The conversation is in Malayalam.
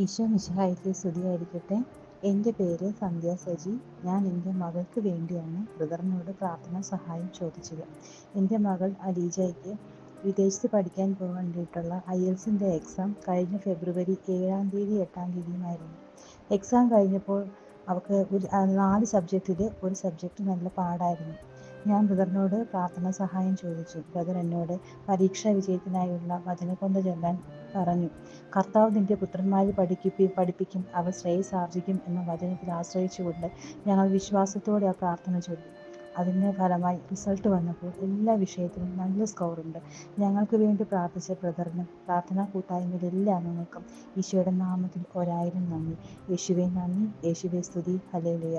ഈശോ മിശിഹായിക്ക് സ്തുതിയായിരിക്കട്ടെ. എന്റെ പേര് സന്ധ്യ സജി. ഞാൻ എന്റെ മകൾക്ക് വേണ്ടിയാണ് ബ്രദറിനോട് പ്രാർത്ഥന സഹായം ചോദിച്ചത്. എന്റെ മകൾ അലീജയ്ക്ക് വിദേശത്ത് പഠിക്കാൻ പോകേണ്ടിയിട്ടുള്ള ഐ എൽസിന്റെ എക്സാം കഴിഞ്ഞ ഫെബ്രുവരി ഏഴാം തീയതി എട്ടാം തീയതിയുമായിരുന്നു. എക്സാം കഴിഞ്ഞപ്പോൾ അവൾക്ക് ഒരു നാല് സബ്ജക്റ്റിൽ ഒരു സബ്ജക്റ്റ് നല്ല പാടായിരുന്നു. ഞാൻ ബ്രദറിനോട് പ്രാർത്ഥന സഹായം ചോദിച്ചു. ബ്രദർ എന്നോട് പരീക്ഷാ വിജയത്തിനായുള്ള വചനക്കൊന്ത ചൊല്ലാൻ പറഞ്ഞു. കർത്താവ് നിന്റെ പുത്രന്മാരെ പഠിക്കുകയും പഠിപ്പിക്കും അവർ ശ്രേയസ് ആർജിക്കും എന്ന വചനത്തിൽ ആശ്രയിച്ചുകൊണ്ട് ഞങ്ങൾ വിശ്വാസത്തോടെ ആ പ്രാർത്ഥന ചൊല്ലി. അതിന്റെ ഫലമായി റിസൾട്ട് വന്നപ്പോൾ എല്ലാ വിഷയത്തിലും നല്ല സ്കോറുണ്ട് ഞങ്ങൾക്ക് വേണ്ടി പ്രാർത്ഥിച്ച ബ്രദറിനും പ്രാർത്ഥനാ കൂട്ടായ്മയിൽ എല്ലാ അംഗങ്ങൾക്കും ഈശോയുടെ നാമത്തിൽ ഒരായിരം നന്ദി. യേശുവെ നന്ദി. യേശുവെ സ്തുതി. ഹലേലുയ